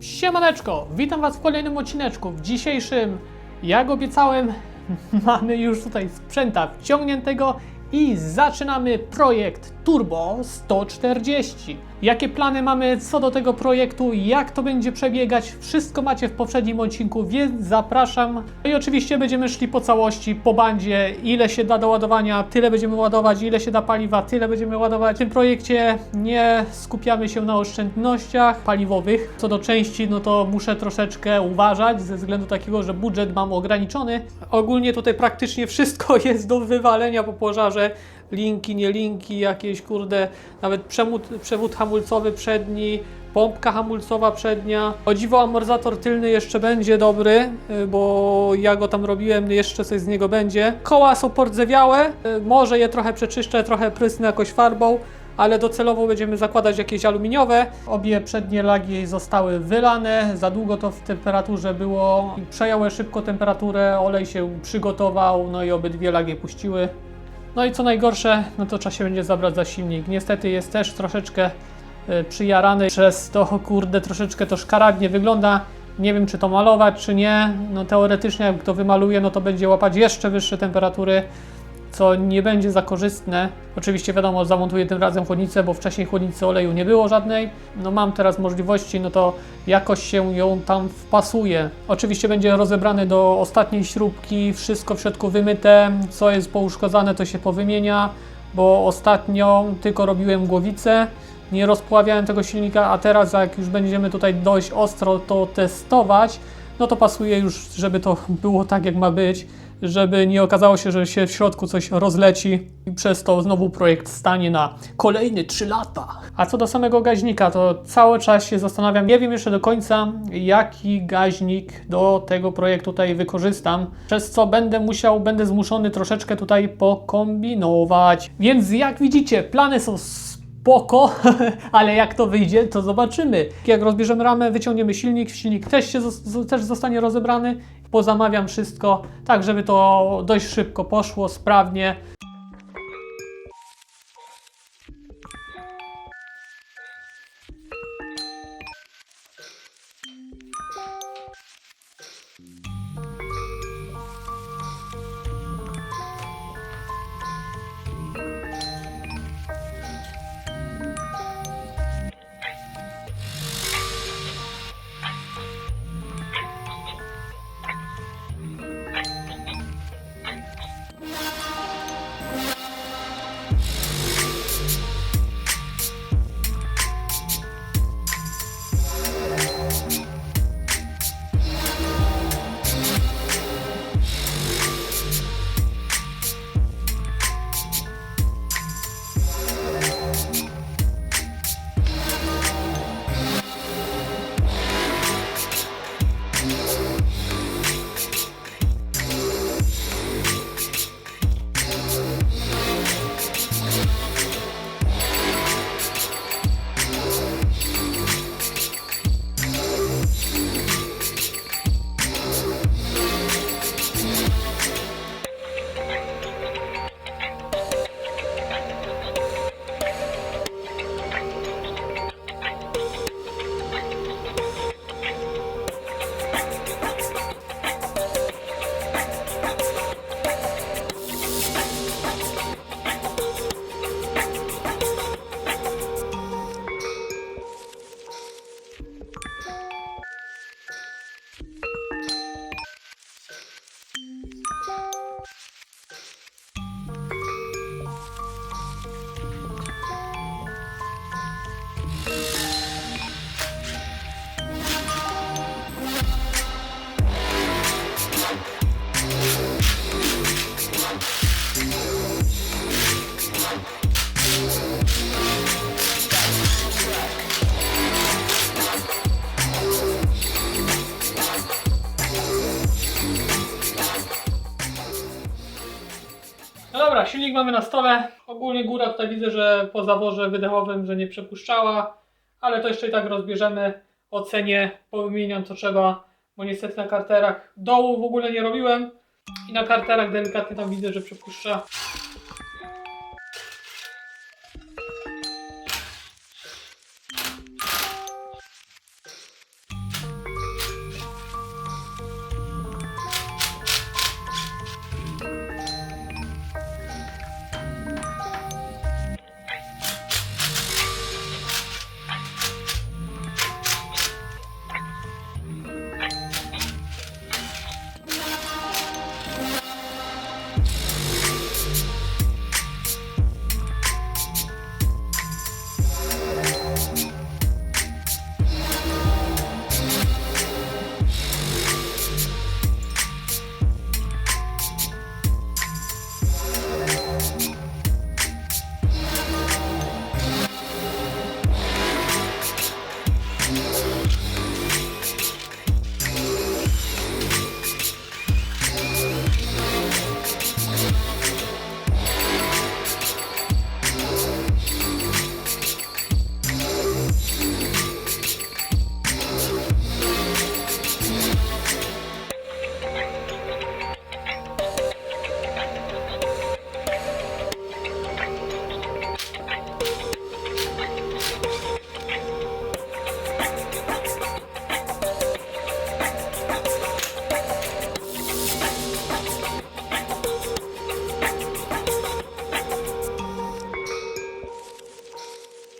Siemaneczko, witam Was w kolejnym odcineczku. W dzisiejszym, jak obiecałem, mamy już tutaj sprzęta wciągniętego i zaczynamy projekt Turbo 140. Jakie plany mamy co do tego projektu, jak to będzie przebiegać, wszystko macie w poprzednim odcinku, więc zapraszam. No i oczywiście będziemy szli po całości, po bandzie, ile się da do ładowania, tyle będziemy ładować, ile się da paliwa, tyle będziemy ładować. W tym projekcie nie skupiamy się na oszczędnościach paliwowych. Co do części, no to muszę troszeczkę uważać ze względu takiego, że budżet mam ograniczony. Ogólnie tutaj praktycznie wszystko jest do wywalenia po pożarze. Linki, nie linki, jakieś kurde, nawet przewód, przewód hamulcowy przedni, pompka hamulcowa przednia. O dziwo amortyzator tylny jeszcze będzie dobry, y, bo ja go tam robiłem, jeszcze coś z niego będzie. Koła są pordzewiałe, y, może je trochę przeczyszczę, trochę prysnę jakoś farbą, ale docelowo będziemy zakładać jakieś aluminiowe. Obie przednie lagi zostały wylane, za długo to w temperaturze było, przejęły szybko temperaturę, olej się przygotował, no i obydwie lagi puściły. No i co najgorsze, no to trzeba się będzie zabrać za silnik. Niestety jest też troszeczkę y, przyjarany przez to, kurde, troszeczkę to szkaradnie wygląda. Nie wiem, czy to malować, czy nie. No teoretycznie, jak to wymaluję, no to będzie łapać jeszcze wyższe temperatury, co nie będzie za korzystne. Oczywiście wiadomo, zamontuję tym razem chłodnicę, bo wcześniej chłodnicy oleju nie było żadnej. No mam teraz możliwości, no to jakoś się ją tam wpasuje. Oczywiście będzie rozebrany do ostatniej śrubki, wszystko w środku wymyte, co jest pouszkodzane to się powymienia, bo ostatnio tylko robiłem głowicę, nie rozpławiałem tego silnika, a teraz jak już będziemy tutaj dość ostro to testować, no to pasuje już, żeby to było tak jak ma być, żeby nie okazało się, że się w środku coś rozleci i przez to znowu projekt stanie na kolejne 3 lata. A co do samego gaźnika, to cały czas się zastanawiam, nie wiem jeszcze do końca, jaki gaźnik do tego projektu tutaj wykorzystam, przez co będę musiał, będę zmuszony troszeczkę tutaj pokombinować. Więc jak widzicie, plany są spoko, ale jak to wyjdzie, to zobaczymy. Jak rozbierzemy ramę, wyciągniemy silnik, silnik też, się, też zostanie rozebrany, pozamawiam wszystko, tak żeby to dość szybko poszło, sprawnie. Silnik mamy na stole. Ogólnie góra tutaj widzę, że po zaworze wydechowym, że nie przepuszczała, ale to jeszcze i tak rozbierzemy, ocenię, powymieniam co trzeba, bo niestety na karterach dołu w ogóle nie robiłem i na karterach delikatnie tam widzę, że przepuszcza.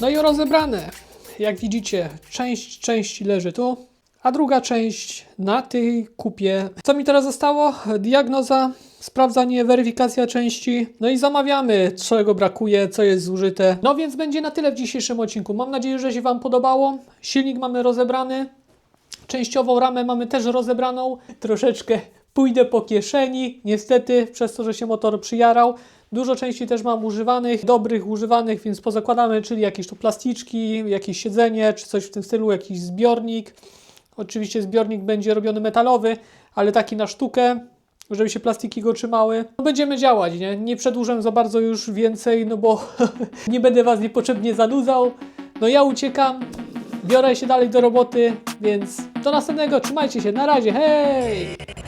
No i rozebrane. Jak widzicie, część części leży tu, a druga część na tej kupie. Co mi teraz zostało? Diagnoza, sprawdzanie, weryfikacja części. No i zamawiamy, czego brakuje, co jest zużyte. No więc będzie na tyle w dzisiejszym odcinku. Mam nadzieję, że się Wam podobało. Silnik mamy rozebrany. Częściową ramę mamy też rozebraną. Troszeczkę pójdę po kieszeni, niestety, przez to, że się motor przyjarał. Dużo części też mam używanych, dobrych używanych, więc pozakładamy, czyli jakieś tu plasticzki, jakieś siedzenie, czy coś w tym stylu, jakiś zbiornik. Oczywiście zbiornik będzie robiony metalowy, ale taki na sztukę, żeby się plastiki go trzymały. No będziemy działać, nie? Nie przedłużam za bardzo już więcej, no bo nie będę Was niepotrzebnie zanudzał. No ja uciekam, biorę się dalej do roboty, więc do następnego, trzymajcie się, na razie, hej!